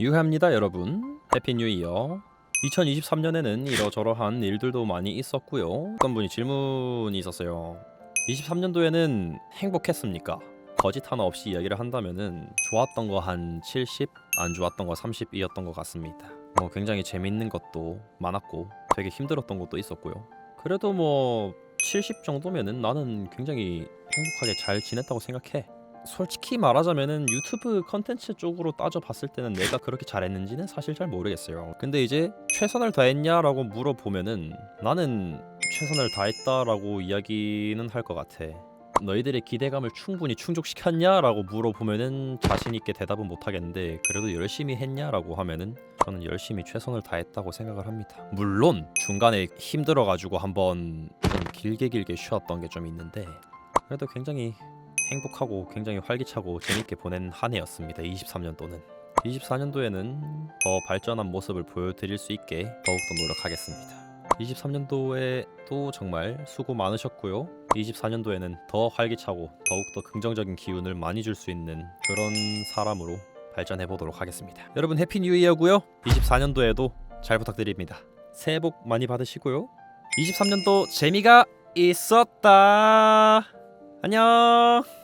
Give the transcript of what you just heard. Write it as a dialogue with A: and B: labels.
A: 유해합니다 여러분 해피 뉴 이어 2023년에는 이러저러한 일들도 많이 있었고요 어떤 분이 질문이 있었어요 23년도에는 행복했습니까? 거짓 하나 없이 이야기를 한다면은 좋았던 거 한 70, 안 좋았던 거 30이었던 것 같습니다. 뭐 굉장히 재밌는 것도 많았고 되게 힘들었던 것도 있었고요. 그래도 뭐 70 정도면은 나는 굉장히 행복하게 잘 지냈다고 생각해. 솔직히 말하자면은 유튜브 컨텐츠 쪽으로 따져봤을 때는 내가 그렇게 잘했는지는 사실 잘 모르겠어요. 근데 이제 최선을 다했냐라고 물어보면은 나는 최선을 다했다라고 이야기는 할 것 같아. 너희들의 기대감을 충분히 충족시켰냐라고 물어보면은 자신 있게 대답은 못 하겠는데 그래도 열심히 했냐라고 하면은 저는 열심히 최선을 다했다고 생각을 합니다. 물론 중간에 힘들어 가지고 한번 좀 길게 길게 쉬었던 게 좀 있는데 그래도 굉장히 행복하고 굉장히 활기차고 재밌게 보낸 한 해였습니다. 23년도는 24년도에는 더 발전한 모습을 보여드릴 수 있게 더욱더 노력하겠습니다. 23년도에도 정말 수고 많으셨고요. 24년도에는 더 활기차고 더욱더 긍정적인 기운을 많이 줄 수 있는 그런 사람으로 발전해 보도록 하겠습니다. 여러분 해피 뉴 이어고요. 24년도에도 잘 부탁드립니다. 새해 복 많이 받으시고요. 23년도 재미가 있었다. 안녕.